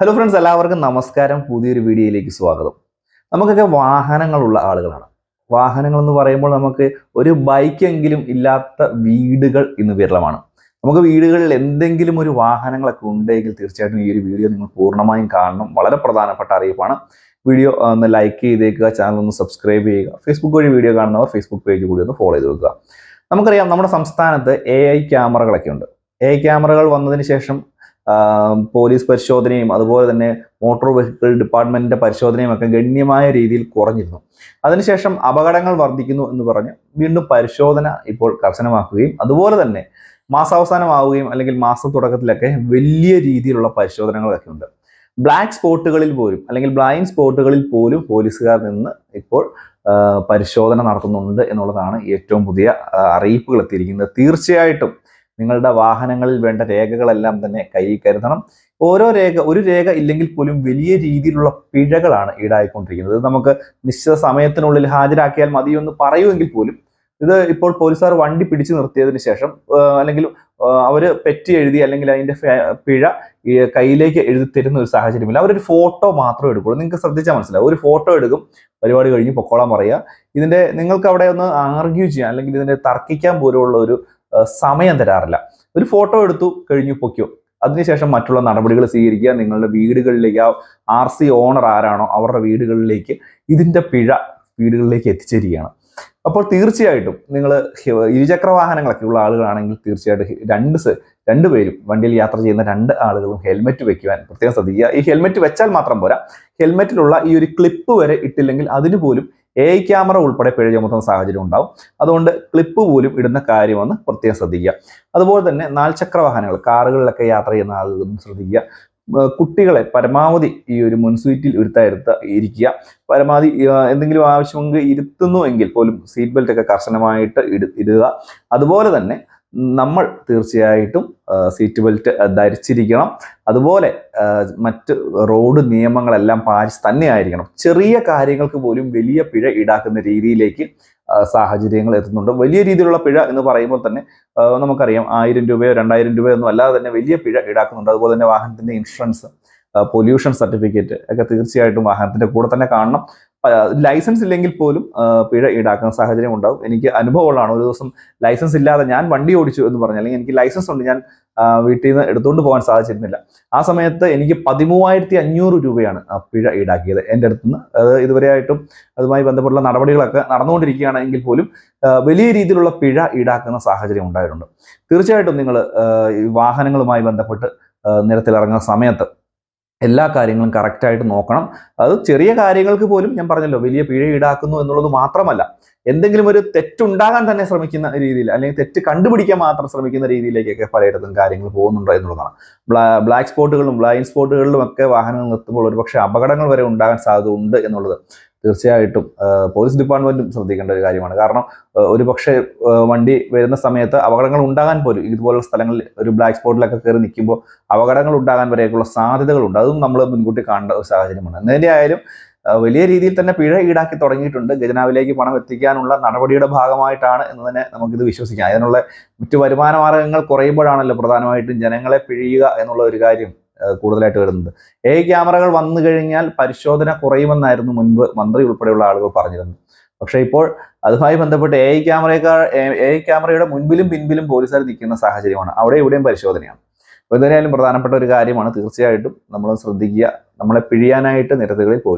Hello friends എല്ലാവർക്കും നമസ്കാരം. പുതിയൊരു വീഡിയോയിലേക്ക് സ്വാഗതം. നമുക്കൊക്കെ വാഹനങ്ങളുള്ള ആളുകളാണ്. വാഹനങ്ങൾ എന്ന് പറയുമ്പോൾ നമുക്ക് ഒരു ബൈക്കെങ്കിലും ഇല്ലാത്ത വീടുകൾ ഇന്ന് വിരളമാണ്. നമുക്ക് വീടുകളിൽ എന്തെങ്കിലും ഒരു വാഹനങ്ങളൊക്കെ ഉണ്ടെങ്കിൽ തീർച്ചയായിട്ടും ഈ ഒരു വീഡിയോ നിങ്ങൾ പൂർണമായും കാണണം. വളരെ പ്രധാനപ്പെട്ട അറിയിപ്പാണ്. വീഡിയോ ഒന്ന് ലൈക്ക് ചെയ്തേക്കുക ചാനൽ ഒന്ന് സബ്സ്ക്രൈബ് ചെയ്യുക. ഫേസ്ബുക്ക് വഴി വീഡിയോ കാണുന്നവർ ഫേസ്ബുക്ക് പേജ് കൂടി ഒന്ന് ഫോളോ ചെയ്ത് വെക്കുക. നമുക്കറിയാം നമ്മുടെ സംസ്ഥാനത്ത് എ ഐ ക്യാമറകളൊക്കെ ഉണ്ട്. എ ഐ ക്യാമറകൾ വന്നതിന് ശേഷം പോലീസ് പരിശോധനയും അതുപോലെ തന്നെ മോട്ടോർ വെഹിക്കിൾ ഡിപ്പാർട്ട്മെന്റിന്റെ പരിശോധനയും ഒക്കെ ഗണ്യമായ രീതിയിൽ കുറഞ്ഞിരുന്നു. അതിനുശേഷം അപകടങ്ങൾ വർദ്ധിക്കുന്നു എന്ന് പറഞ്ഞ് വീണ്ടും പരിശോധന ഇപ്പോൾ കർശനമാക്കുകയും അതുപോലെ തന്നെ മാസാവസാനമാവുകയും അല്ലെങ്കിൽ മാസം തുടക്കത്തിലൊക്കെ വലിയ രീതിയിലുള്ള പരിശോധനകളൊക്കെ ഉണ്ട്. ബ്ലാക്ക് സ്പോട്ടുകളിൽ പോലും അല്ലെങ്കിൽ ബ്ലൈൻഡ് സ്പോട്ടുകളിൽ പോലും പോലീസുകാർ നിന്ന് ഇപ്പോൾ പരിശോധന നടത്തുന്നുണ്ട് എന്നുള്ളതാണ് ഏറ്റവും പുതിയ അറിയിപ്പുകൾ എത്തിയിരിക്കുന്നത്. തീർച്ചയായിട്ടും നിങ്ങളുടെ വാഹനങ്ങളിൽ വേണ്ട രേഖകളെല്ലാം തന്നെ കയ്യിൽ കരുതണം. ഓരോ രേഖ ഒരു രേഖ ഇല്ലെങ്കിൽ പോലും വലിയ രീതിയിലുള്ള പിഴകളാണ് ഈടായിക്കൊണ്ടിരിക്കുന്നത്. നമുക്ക് നിശ്ചിത സമയത്തിനുള്ളിൽ ഹാജരാക്കിയാൽ മതിയെന്ന് പറയുമെങ്കിൽ പോലും ഇത് ഇപ്പോൾ പോലീസുകാർ വണ്ടി പിടിച്ചു നിർത്തിയതിന് ശേഷം അല്ലെങ്കിൽ അവർ പെറ്റി എഴുതി അല്ലെങ്കിൽ അതിന്റെ പിഴ കയ്യിലേക്ക് എഴുതി തരുന്ന ഒരു സാഹചര്യമില്ല. അവരൊരു ഫോട്ടോ മാത്രമേ എടുക്കുള്ളൂ. നിങ്ങൾക്ക് ശ്രദ്ധിച്ചാൽ മനസ്സിലാവും. ഒരു ഫോട്ടോ എടുക്കും പരിപാടി കഴിഞ്ഞ് പൊക്കോളാൻ പറയുക. ഇതിന്റെ നിങ്ങൾക്ക് അവിടെ ഒന്ന് ആർഗ്യൂ ചെയ്യാം അല്ലെങ്കിൽ ഇതിന്റെ തർക്കിക്കാൻ പോലുള്ള ഒരു സമയം തരാറില്ല. ഒരു ഫോട്ടോ എടുത്തു കഴിഞ്ഞു പൊക്കിയോ അതിനുശേഷം മറ്റുള്ള നടപടികൾ സ്വീകരിക്കുക. നിങ്ങളുടെ വീടുകളിലേക്ക് ആ ആർ സി ഓണർ ആരാണോ അവരുടെ വീടുകളിലേക്ക് ഇതിന്റെ പിഴ വീടുകളിലേക്ക് എത്തിച്ചേരുകയാണ്. അപ്പോൾ തീർച്ചയായിട്ടും നിങ്ങൾ ഇരുചക്ര വാഹനങ്ങളൊക്കെ ഉള്ള ആളുകളാണെങ്കിൽ തീർച്ചയായിട്ടും രണ്ട് രണ്ടുപേരും വണ്ടിയിൽ യാത്ര ചെയ്യുന്ന രണ്ട് ആളുകളും ഹെൽമെറ്റ് വെക്കുവാൻ പ്രത്യേകം ശ്രദ്ധിക്കുക. ഈ ഹെൽമെറ്റ് വെച്ചാൽ മാത്രം പോരാ. ഹെൽമെറ്റിലുള്ള ഈ ഒരു ക്ലിപ്പ് വരെ ഇട്ടില്ലെങ്കിൽ അതിന് പോലും എ ക്യാമറ ഉൾപ്പെടെ പിഴ ചുമത്തുന്ന സാഹചര്യം ഉണ്ടാവും. അതുകൊണ്ട് ക്ലിപ്പ് പോലും ഇടുന്ന കാര്യമെന്ന് പ്രത്യേകം ശ്രദ്ധിക്കുക. അതുപോലെ തന്നെ നാൽചക്ര വാഹനങ്ങൾ കാറുകളിലൊക്കെ യാത്ര ചെയ്യുന്ന ആളുകളും ശ്രദ്ധിക്കുക. കുട്ടികളെ പരമാവധി ഈ ഒരു മുൻസീറ്റിൽ ഇരുത്തായിരുത്ത ഇരിക്കുക. പരമാവധി എന്തെങ്കിലും ആവശ്യമെങ്കിൽ ഇരുത്തുന്നു എങ്കിൽ പോലും സീറ്റ് ബെൽറ്റ് ഒക്കെ കർശനമായിട്ട് ഇട- ഇടുക. അതുപോലെ തന്നെ നമ്മൾ തീർച്ചയായിട്ടും സീറ്റ് ബെൽറ്റ് ധരിച്ചിരിക്കണം. അതുപോലെ മറ്റ് റോഡ് നിയമങ്ങളെല്ലാം പാലിച്ച് തന്നെ ആയിരിക്കണം. ചെറിയ കാര്യങ്ങൾക്ക് പോലും വലിയ പിഴ ഈടാക്കുന്ന രീതിയിലേക്ക് സാഹചര്യങ്ങൾ എത്തുന്നുണ്ട്. വലിയ രീതിയിലുള്ള പിഴ എന്ന് പറയുമ്പോൾ തന്നെ നമുക്കറിയാം ആയിരം രൂപയോ രണ്ടായിരം രൂപയോ ഒന്നും അല്ലാതെ തന്നെ വലിയ പിഴ ഈടാക്കുന്നുണ്ട്. അതുപോലെ തന്നെ വാഹനത്തിന്റെ ഇൻഷുറൻസ് പൊല്യൂഷൻ സർട്ടിഫിക്കറ്റ് ഒക്കെ തീർച്ചയായിട്ടും വാഹനത്തിന്റെ കൂടെ തന്നെ കാണണം. ലൈസൻസ് ഇല്ലെങ്കിൽ പോലും പിഴ ഈടാക്കുന്ന സാഹചര്യം ഉണ്ടാവും. എനിക്ക് അനുഭവമുള്ളതാണ്. ഒരു ദിവസം ലൈസൻസ് ഇല്ലാതെ ഞാൻ വണ്ടി ഓടിച്ചു എന്ന് പറഞ്ഞാൽ അല്ലെങ്കിൽ എനിക്ക് ലൈസൻസ് ഉണ്ട് ഞാൻ വീട്ടിൽ നിന്ന് എടുത്തുകൊണ്ട് പോകാൻ സാധിച്ചിരുന്നില്ല. ആ സമയത്ത് എനിക്ക് പതിമൂവായിരത്തി അഞ്ഞൂറ് രൂപയാണ് പിഴ ഈടാക്കിയത് എന്റെ അടുത്ത് നിന്ന്. അത് ഇതുവരെയായിട്ടും അതുമായി ബന്ധപ്പെട്ടുള്ള നടപടികളൊക്കെ നടന്നുകൊണ്ടിരിക്കുകയാണെങ്കിൽ പോലും വലിയ രീതിയിലുള്ള പിഴ ഈടാക്കുന്ന സാഹചര്യം ഉണ്ടായിട്ടുണ്ട്. തീർച്ചയായിട്ടും നിങ്ങൾ വാഹനങ്ങളുമായി ബന്ധപ്പെട്ട് നിരത്തിലിറങ്ങുന്ന സമയത്ത് എല്ലാ കാര്യങ്ങളും കറക്റ്റായിട്ട് നോക്കണം. അത് ചെറിയ കാര്യങ്ങൾക്ക് പോലും ഞാൻ പറഞ്ഞല്ലോ വലിയ പിഴ ഈടാക്കുന്നു എന്നുള്ളത് മാത്രമല്ല എന്തെങ്കിലും ഒരു തെറ്റുണ്ടാകാൻ തന്നെ ശ്രമിക്കുന്ന രീതിയിൽ അല്ലെങ്കിൽ തെറ്റ് കണ്ടുപിടിക്കാൻ മാത്രം ശ്രമിക്കുന്ന രീതിയിലേക്കൊക്കെ പലയിടത്തും കാര്യങ്ങൾ പോകുന്നുണ്ടോ എന്നുള്ളതാണ്. ബ്ലാ ബ്ലാക്ക് സ്പോട്ടുകളിലും ബ്ലൈൻഡ് സ്പോട്ടുകളിലും ഒക്കെ വാഹനങ്ങൾ നിർത്തുമ്പോൾ ഒരുപക്ഷെ അപകടങ്ങൾ വരെ ഉണ്ടാകാൻ സാധ്യത ഉണ്ട് എന്നുള്ളത്. തീർച്ചയായിട്ടും പോലീസ് ഡിപ്പാർട്ട്മെന്റും ശ്രദ്ധിക്കേണ്ട ഒരു കാര്യമാണ്. കാരണം ഒരു പക്ഷേ വണ്ടി വരുന്ന സമയത്ത് അപകടങ്ങൾ ഉണ്ടാകാൻ പോലും ഇതുപോലുള്ള സ്ഥലങ്ങളിൽ ഒരു ബ്ലാക്ക് സ്പോട്ടിലൊക്കെ കയറി നിൽക്കുമ്പോൾ അപകടങ്ങൾ ഉണ്ടാകാൻ വരെയൊക്കെയുള്ള സാധ്യതകളുണ്ട്. അതും നമ്മൾ മുൻകൂട്ടി കാണേണ്ട ഒരു സാഹചര്യമാണ്. എന്നതിന്റെ ആയാലും വലിയ രീതിയിൽ തന്നെ പിഴ ഈടാക്കി തുടങ്ങിയിട്ടുണ്ട്. ഖജനാവിലേക്ക് പണം എത്തിക്കാനുള്ള നടപടിയുടെ ഭാഗമായിട്ടാണ് എന്ന് തന്നെ നമുക്കിത് വിശ്വസിക്കാം. അതിനുള്ള മറ്റു വരുമാന മാർഗങ്ങൾ കുറയുമ്പോഴാണല്ലോ പ്രധാനമായിട്ടും ജനങ്ങളെ പിഴിയുക എന്നുള്ള ഒരു കാര്യം കൂടുതലായിട്ട് വരുന്നത്. എ ക്യാമറകൾ വന്നു കഴിഞ്ഞാൽ പരിശോധന കുറയുമെന്നായിരുന്നു മുൻപ് മന്ത്രി ഉൾപ്പെടെയുള്ള ആളുകൾ പറഞ്ഞിരുന്നത്. പക്ഷേ ഇപ്പോൾ അതുമായി ബന്ധപ്പെട്ട് എ ക്യാമറയേക്കാൾ എ ക്യാമറയുടെ മുൻപിലും പിൻപിലും പോലീസുകാർ നിൽക്കുന്ന സാഹചര്യമാണ്. അവിടെ ഇവിടെയും പരിശോധനയാണ്. അപ്പോൾ എന്തായാലും പ്രധാനപ്പെട്ട ഒരു കാര്യമാണ് തീർച്ചയായിട്ടും നമ്മൾ ശ്രദ്ധിക്കുക. നമ്മളെ പിഴിയാനായിട്ട് നിരത്തുകളിൽ പോലീസ്